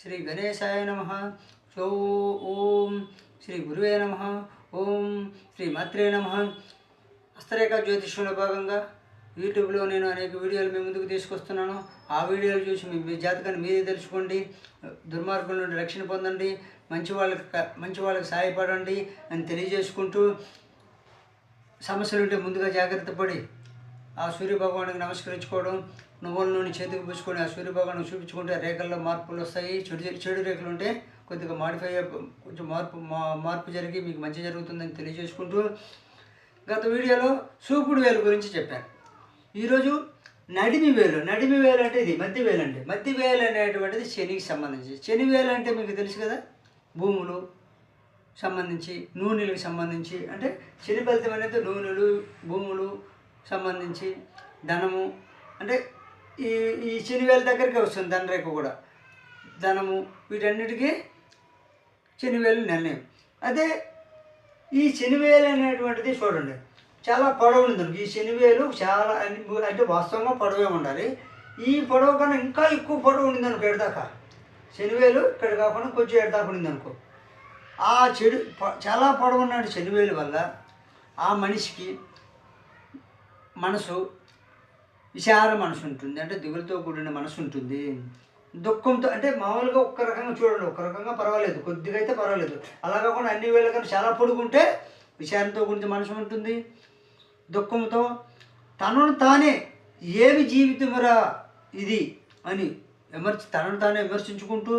శ్రీ గణేశాయ నమ. సో ఓం శ్రీ గురువే నమ. ఓం శ్రీ మాత్రే నమ. హస్తరేఖ జ్యోతిష్యంలో భాగంగా యూట్యూబ్లో నేను అనేక వీడియోలు మీ ముందుకు తీసుకొస్తున్నాను. ఆ వీడియోలు చూసి మీ మీ జాతకాన్ని మీరే తెలుసుకోండి. దుర్మార్గుల నుండి రక్షణ పొందండి. మంచి వాళ్ళకి మంచి వాళ్ళకి సహాయపడండి అని తెలియజేసుకుంటూ సమస్యలు ఉంటే ముందుగా జాగ్రత్త పడి ఆ సూర్య భగవానికి నమస్కరించుకోవడం నువ్వుల నూనె చేతికి పూసుకొని ఆ సూర్య చూపించుకుంటే రేఖల్లో మార్పులు వస్తాయి. చెడు చెడు రేఖలు ఉంటే కొద్దిగా మాడిఫై కొంచెం మార్పు మార్పు జరిగి మీకు మంచి జరుగుతుందని తెలియజేసుకుంటూ గత వీడియోలో సూపుడు వేలు గురించి చెప్పాను. ఈరోజు నడిమి వేలు నడిమి వేలు అంటే ఇది మధ్య వేలు అండి. మధ్య వేలు అనేటువంటిది శనికి సంబంధించి. శని వేలు అంటే మీకు తెలుసు కదా? భూములు సంబంధించి నూనెలకు సంబంధించి. అంటే శని ఫలితం అనేది నూనెలు భూములు సంబంధించి ధనము. అంటే ఈ ఈ శనివేల దగ్గరికి వస్తుంది ధనరేఖ కూడా. ధనము వీటన్నిటికీ శనివేలు నిర్ణయం. అదే ఈ శనివేలు అనేటువంటిది చూడండి. చాలా పొడవు ఉంది ఈ శనివేలు చాలా అంటే వాస్తవంగా పొడవే ఉండాలి. ఈ పొడవు కన్నా ఇంకా ఎక్కువ పొడవు ఉంది అనుకో ఎడదాకా శనివేలు ఇక్కడ కాకుండా కొంచెం ఎడదాకా ఉంది అనుకో. ఆ చెడు చాలా పొడవు ఉన్నాడు శనివేలు వల్ల. ఆ మనిషికి మనసు విచార మనసు ఉంటుంది అంటే దిగులతో కూడిన మనసు ఉంటుంది. దుఃఖంతో అంటే మామూలుగా ఒక్క రకంగా చూడండి ఒక్క రకంగా పర్వాలేదు కొద్దిగా అయితే పర్వాలేదు. అలా కాకుండా అన్ని వేళ కన్నా చాలా పొడుగుంటే విచారంతో కూడిన మనసు ఉంటుంది. దుఃఖంతో తనను తానే ఏమి జీవితమురా ఇది అని విమర్శ తనను తానే విమర్శించుకుంటూ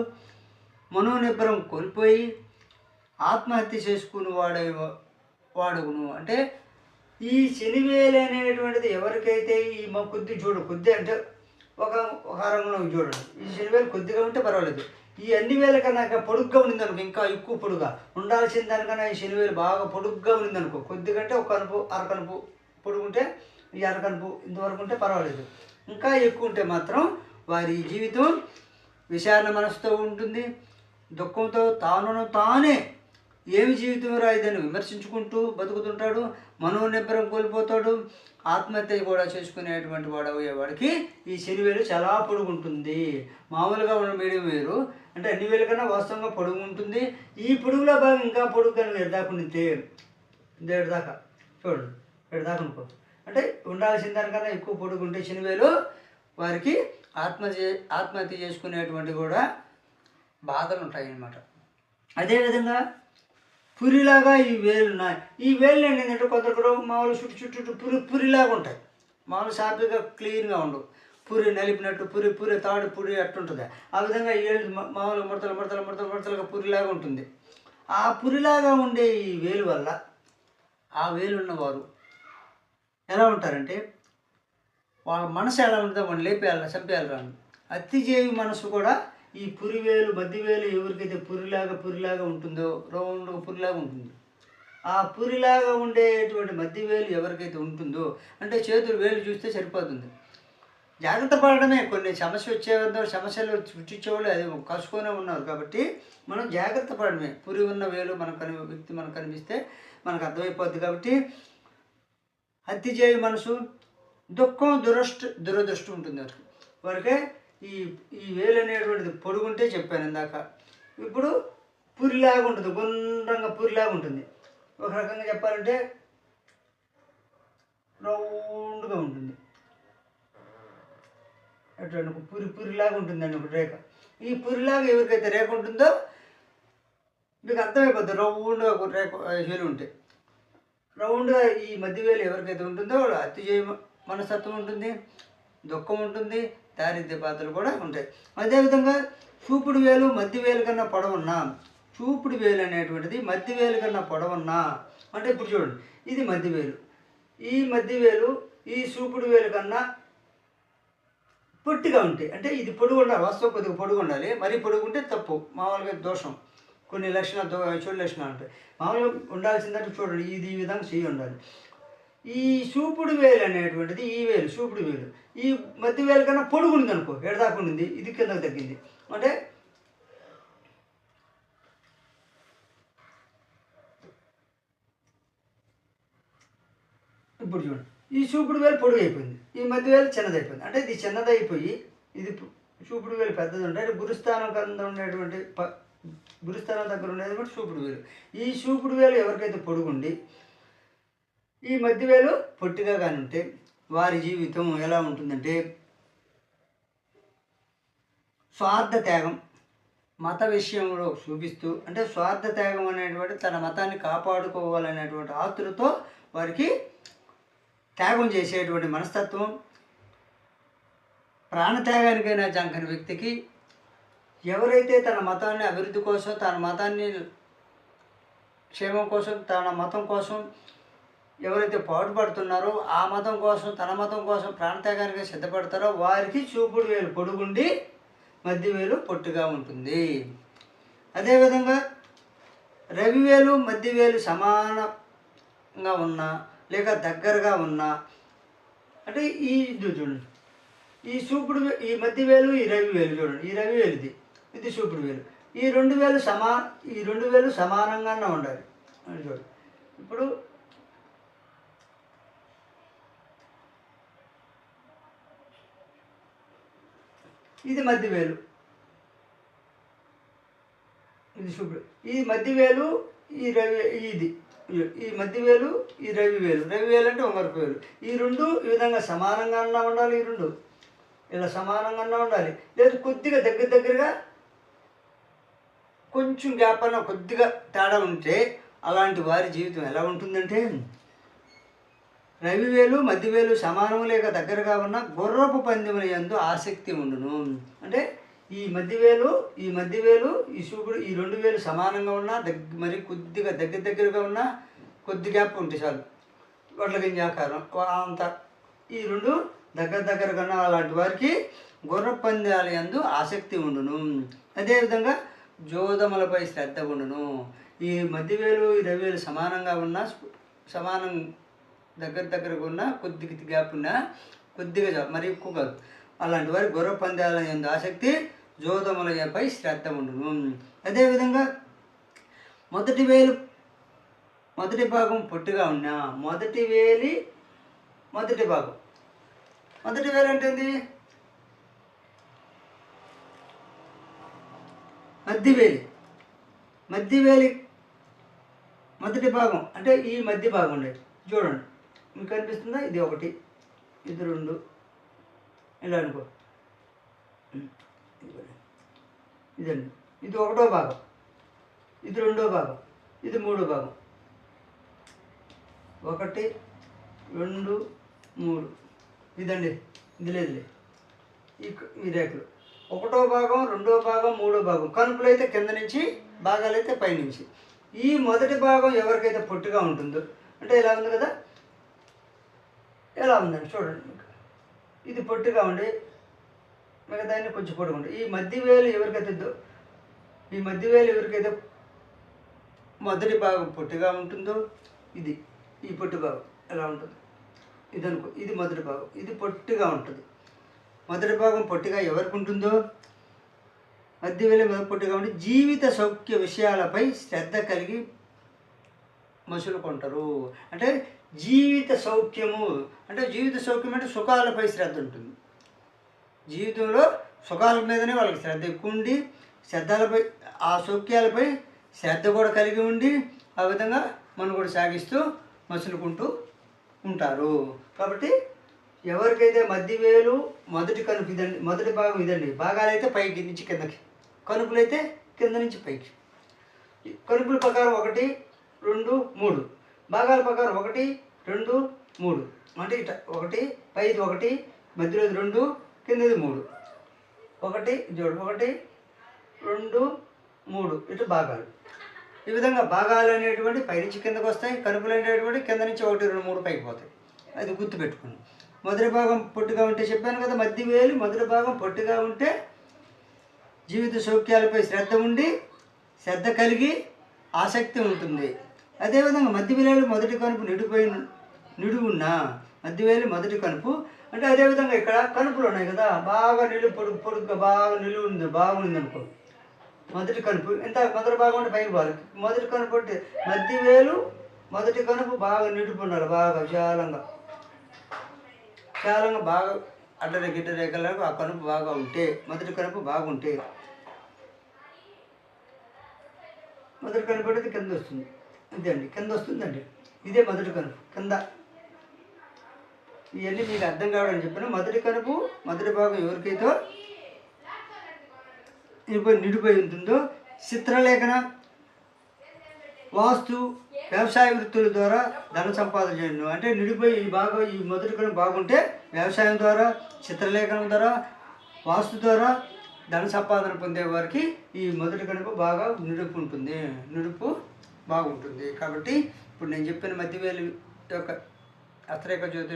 మనోనిబ్బరం కోల్పోయి ఆత్మహత్య చేసుకుని వాడే వాడును అంటే ఈ శనివేలు అనేటువంటిది ఎవరికైతే ఈ మా కొద్ది చూడు కొద్ది అంటే ఒక ఒక రంగంలో చూడండి ఈ శనివేలు కొద్దిగా ఉంటే పర్వాలేదు. ఈ అన్ని వేల కన్నా పొడుగ్గా ఉండింది అనుకో ఇంకా ఎక్కువ పొడుగా. ఉండాల్సిన దానికన్నా ఈ శనివేలు బాగా పొడుగ్గా ఉండింది అనుకో కొద్దిగా అంటే ఒక కనుపు అరకనుపు పొడుగుంటే ఈ అరకనుపు ఇంతవరకు ఉంటే పర్వాలేదు. ఇంకా ఎక్కువ ఉంటే మాత్రం వారి జీవితం విచారణ మనసుతో ఉంటుంది. దుఃఖంతో తానును తానే ఏమి జీవితంరా ఇదని విమర్శించుకుంటూ బతుకుతుంటాడు మనోనిబ్బరం కోల్పోతాడు ఆత్మహత్య కూడా చేసుకునేటువంటి వాడు అయ్యేవాడికి ఈ శనివేలు చాలా పొడుగుంటుంది. మామూలుగా ఉన్న మీడియం వేరు అంటే అన్ని వేల కన్నా వాస్తవంగా పొడుగు ఉంటుంది ఈ పొడుగులో భాగం ఇంకా పొడుగు కనుక ఎడదాకుండితే దేడు దాకా. చూడు ఏడు అనుకో. అంటే ఉండాల్సిన దానికన్నా ఎక్కువ పొడుగు ఉంటే శనివేలు వారికి ఆత్మహత్య ఆత్మహత్య చేసుకునేటువంటి కూడా బాధలు ఉంటాయి అన్నమాట అదేవిధంగా పురిలాగా ఈ వేలు ఉన్నాయి ఈ వేలు ఏంటంటే కొందరు కూడా మామూలు చుట్టూ చుట్టూ చుట్టూ పురి పురిలాగా ఉంటాయి. మామూలు సాఫీగా క్లీన్గా ఉండవు. పురి నలిపినట్టు పురి పురి తాడు పురి అట్టుంటుంది. ఆ విధంగా ఈ వేలు ముడతలు ముడతలు ముడతలు ముడతలుగా పురిలాగా ఉంటుంది. ఆ పురిలాగా ఉండే ఈ వేలు వల్ల ఆ వేలున్నవారు ఎలా ఉంటారంటే వాళ్ళ మనసు ఎలా ఉంటుందో వాళ్ళు లేపేయాలి చంపేయాలి రాను అతిజేవి మనసు కూడా ఈ పురివేలు మధ్యవేలు ఎవరికైతే పురిలాగా పురిలాగా ఉంటుందో రౌండ్ పురిలాగా ఉంటుంది. ఆ పురిలాగా ఉండేటువంటి మధ్యవేలు ఎవరికైతే ఉంటుందో అంటే చేతులు వేలు చూస్తే సరిపోతుంది. జాగ్రత్త పడడమే. కొన్ని సమస్య వచ్చేవారు సమస్యలు సృష్టించేవాళ్ళు అది కసుకొనే ఉన్నారు కాబట్టి మనం జాగ్రత్త పడడమే. పురి ఉన్న వేలు మనకు కని వ్యక్తి మనకు కనిపిస్తే మనకు అర్థమైపోద్ది కాబట్టి హత్య చేయ మనసు దుఃఖం దురష్ట దురదృష్టం ఉంటుంది వారికి. వారికి ఈ ఈ వేలు అనేటువంటిది పొడుగుంటే చెప్పాను ఇందాక. ఇప్పుడు పురిలాగా ఉంటుంది గుండ్రంగా పురిలాగా ఉంటుంది. ఒక రకంగా చెప్పాలంటే రౌండ్గా ఉంటుంది. అటువంటి ఒక పురి పురిలాగా ఉంటుందండి ఒక రేఖ. ఈ పురిలాగా ఎవరికైతే రేఖ ఉంటుందో మీకు అర్థమైపోద్ది రౌండ్గా ఒక రేఖ వేలు ఉంటాయి రౌండ్గా ఈ మధ్య వేలు ఎవరికైతే ఉంటుందో వాళ్ళు అతిజయ మనస్తత్వం ఉంటుంది దుఃఖం ఉంటుంది దారిద్ర్య బాధలు కూడా ఉంటాయి. అదేవిధంగా చూపుడు వేలు మధ్య వేలు కన్నా పొడవున్నా చూపుడు వేలు అనేటువంటిది మధ్య వేలు కన్నా పొడవున్నా అంటే ఇప్పుడు చూడండి ఇది మధ్య వేలు. ఈ మధ్య వేలు ఈ చూపుడు వేలు కన్నా పొట్టిగా ఉంటాయి. అంటే ఇది పొడుగు ఉండాలి వాస్తవం కొద్దిగా పొడుగు ఉండాలి. మరీ పొడుగు ఉంటే తప్పు మామూలుగా దోషం. కొన్ని లక్షణాలు దో చెడు లక్షణాలు ఉంటాయి. మామూలుగా ఉండాల్సిందంటే చూడండి ఇది ఈ విధంగా చేయి ఉండాలి. ఈ చూపుడు వేలు అనేటువంటిది ఈ వేలు చూపుడు వేలు. ఈ మధ్య వేలు కన్నా పొడుగు ఉంది అనుకో ఎడదాకా ఉండింది ఇది కిందకు తగ్గింది. అంటే ఇప్పుడు చూడండి. ఈ చూపుడు వేలు పొడుగు అయిపోయింది ఈ మధ్య వేలు చిన్నదైపోయింది. అంటే ఇది చిన్నదైపోయి ఇది చూపుడు వేలు పెద్దది ఉంటాయి అంటే గురుస్థానం కింద ఉండేటువంటి ప గురుస్థానం దగ్గర ఉండేది కూడా చూపుడు వేలు. ఈ చూపుడు వేలు ఎవరికైతే పొడుగుండి ఈ మధ్యవేలు పొట్టిగా కానీ ఉంటే వారి జీవితం ఎలా ఉంటుందంటే స్వార్థ త్యాగం మత విషయంలో చూపిస్తూ అంటే స్వార్థ త్యాగం అనేటువంటి తన మతాన్ని కాపాడుకోవాలనేటువంటి ఆతులతో వారికి త్యాగం చేసేటువంటి మనస్తత్వం ప్రాణత్యాగానికైనా జంకని వ్యక్తికి ఎవరైతే తన మతాన్ని అభివృద్ధి కోసం తన మతాన్ని క్షేమం కోసం తన మతం కోసం ఎవరైతే పాటుపడుతున్నారో ఆ మతం కోసం తన మతం కోసం ప్రాణత్యాగానికి సిద్ధపడతారో వారికి చూపుడు వేలు పొడుగుండి మధ్య వేలు పొట్టుగా ఉంటుంది. అదేవిధంగా రవివేలు మధ్య వేలు సమానంగా ఉన్నా లేక దగ్గరగా ఉన్నా అంటే ఈ ఇది చూడండి. ఈ చూపుడు ఈ మధ్య వేలు ఈ రవి వేలు చూడండి. ఈ రవి వేలుది ఇది. చూపుడు వేలు. ఈ రెండు వేలు సమా ఈ రెండు వేలు సమానంగానే ఉండాలి. చూడండి. ఇప్పుడు ఇది మధ్యవేలు ఇది చూపుడు ఈ మధ్యవేలు ఈ రవి ఇది. ఈ మధ్యవేలు ఈ రవి వేలు. రవి వేలు అంటే ఉంగరపు వేలు ఈ రెండు ఈ విధంగా సమానంగా అన్నా ఉండాలి ఈ రెండు. ఇలా సమానంగా అన్నా ఉండాలి. లేదు కొద్దిగా దగ్గర దగ్గరగా కొంచెం గ్యాప్ అన్న కొద్దిగా తేడా ఉంటే అలాంటి వారి జీవితం ఎలా ఉంటుందంటే రవివేలు మధ్యవేలు సమానము లేక దగ్గరగా ఉన్న గుర్రపు పందెముల యందు ఆసక్తి ఉండును. అంటే ఈ మధ్యవేలు ఈ మధ్యవేలు ఈ సూపుడు ఈ రెండు వేలు సమానంగా ఉన్నా దగ్గ మరి కొద్దిగా దగ్గర దగ్గరగా ఉన్నా కొద్ది గ్యాప్ ఉంటే చాలు. వడ్ల గింజాకారం అంత. ఈ రెండు దగ్గర దగ్గరగా ఉన్న అలాంటి వారికి గుర్ర పందాల యందు ఆసక్తి ఉండును. అదేవిధంగా జోదములపై శ్రద్ధ ఉండును. ఈ మధ్యవేలు ఈ రవివేలు సమానంగా ఉన్న సమానం దగ్గర దగ్గరగా ఉన్న కొద్దిగా గ్యాప్ ఉన్నా కొద్దిగా చాలు, మరి ఎక్కువ కాదు. అలాంటి వారి గుర్ర పందాల ఎందు ఆసక్తి జోదములపై శ్రద్ధ ఉండును. అదేవిధంగా మొదటి వేలు మొదటి భాగం పొట్టిగా ఉన్నా మొదటి వేలి మొదటి భాగం. మొదటి వేలు అంటే ఏంది? మధ్యవేలి మధ్యవేలి మొదటి భాగం అంటే ఈ మధ్య భాగం ఉండేది. చూడండి. మీకు కనిపిస్తుందా? ఇది ఒకటి. ఇది రెండు. ఇలా అనుకో. ఇదండి ఇది ఒకటో భాగం. ఇది రెండో భాగం. ఇది మూడో భాగం. ఒకటి రెండు మూడు. ఇదండి. ఇది లేదులే. ఈ రేఖలు. ఒకటో భాగం రెండో భాగం మూడో భాగం. కనుపులు అయితే కింద నుంచి భాగాలు అయితే పైనుంచి ఈ మొదటి భాగం ఎవరికైతే పొట్టిగా ఉంటుందో అంటే ఇలా ఉంది కదా? ఎలా ఉందండి చూడండి మీకు. ఇది పొట్టిగా ఉండి మిగతాన్ని కొంచెం పొడుగు ఈ మధ్య వేలు ఎవరికైతే దో- ఈ మధ్య వేలు ఎవరికైతే మొదటి భాగం పొట్టిగా ఉంటుందో ఇది ఈ పొట్టి భాగం ఎలా ఉంటుంది. ఇది అనుకో ఇది మొదటి భాగం ఇది పొట్టిగా ఉంటుంది. మొదటి భాగం పొట్టిగా ఎవరికి ఉంటుందో మధ్య వేలు మొదటి పొట్టిగా ఉండి జీవిత సౌఖ్య విషయాలపై శ్రద్ధ కలిగి మసులుకుంటారు అంటే జీవిత సౌఖ్యము అంటే జీవిత సౌఖ్యం అంటే సుఖాలపై శ్రద్ధ ఉంటుంది. జీవితంలో సుఖాల మీదనే వాళ్ళకి శ్రద్ధ ఎక్కువ ఉండి శ్రద్ధలపై ఆ సౌఖ్యాలపై శ్రద్ధ కూడా కలిగి ఉండి ఆ విధంగా మనం కూడా సాగిస్తూ మసులుకుంటూ ఉంటారు. కాబట్టి ఎవరికైతే మధ్య వేలు మొదటి కనుపు ఇదండి మొదటి భాగం ఇదండి భాగాలైతే పైకి నుంచి కిందకి కనుపులైతే కింద నుంచి పైకి. కనుపుల ప్రకారం ఒకటి రెండు మూడు. భాగాలు ప్రకారం ఒకటి రెండు మూడు. అంటే ఇట ఒకటి పైది ఒకటి మధ్యలోది రెండు కిందది మూడు. ఒకటి జోడు. ఒకటి రెండు మూడు. ఇటు భాగాలు. ఈ విధంగా భాగాలు అనేటువంటి పైనుంచి కిందకు వస్తాయి కనుపులు అనేటువంటి కింద నుంచి ఒకటి రెండు మూడు పైకి పోతాయి. అది గుర్తుపెట్టుకుని మొదటి భాగం పొట్టిగా ఉంటే చెప్పాను కదా మధ్య వేలు మొదటి భాగం పొట్టిగా ఉంటే జీవిత సౌఖ్యాలపై శ్రద్ధ ఉండి శ్రద్ధ కలిగి ఆసక్తి ఉంటుంది. అదేవిధంగా మధ్యవేలు మొదటి కనుపు నిడిపోయి నిడువు ఉన్న మధ్యవేలు మొదటి కనుపు. అంటే అదేవిధంగా ఇక్కడ కనుపులు ఉన్నాయి కదా బాగా నిలువు పొడుగు పొడుగ్గా బాగా నిలువు ఉంది బాగుంది అనుకో. మొదటి కనుపు ఎంత మొదటి భాగం అంటే పైకి పోవాలి. మొదటి కనుపు అంటే మధ్యవేలు మొదటి కనుపు బాగా నిడుపు ఉండాలి బాగా విశాలంగా. విశాలంగా బాగా అడ్డర గిడ్డ రేఖలకు ఆ కనుపు బాగా ఉంటే మొదటి కనుపు బాగుంటే మొదటి కనుపు కింద వస్తుంది. అంతే అండి. కింద వస్తుందండి. ఇదే మొదటి కనుపు కింద. ఇవన్నీ మీకు అర్థం కావడం చెప్పిన మొదటి కనుపు మొదటి భాగం ఎవరికైతే నిడిపోయి నిడిపోయి ఉంటుందో చిత్రలేఖన వాస్తు వ్యవసాయ వృత్తుల ద్వారా ధన సంపాదన చేయడం అంటే నిడిపోయి ఈ బాగా ఈ మొదటి కనుక బాగుంటే వ్యవసాయం ద్వారా చిత్రలేఖనం ద్వారా వాస్తు ద్వారా ధన సంపాదన పొందే వారికి ఈ మొదటి కనుక బాగా నిడుపు ఉంటుంది. నిడుపు బాగుంటుంది. కాబట్టి ఇప్పుడు నేను చెప్పిన మధ్యవేలు యొక్క హస్తరేఖ జ్యోతి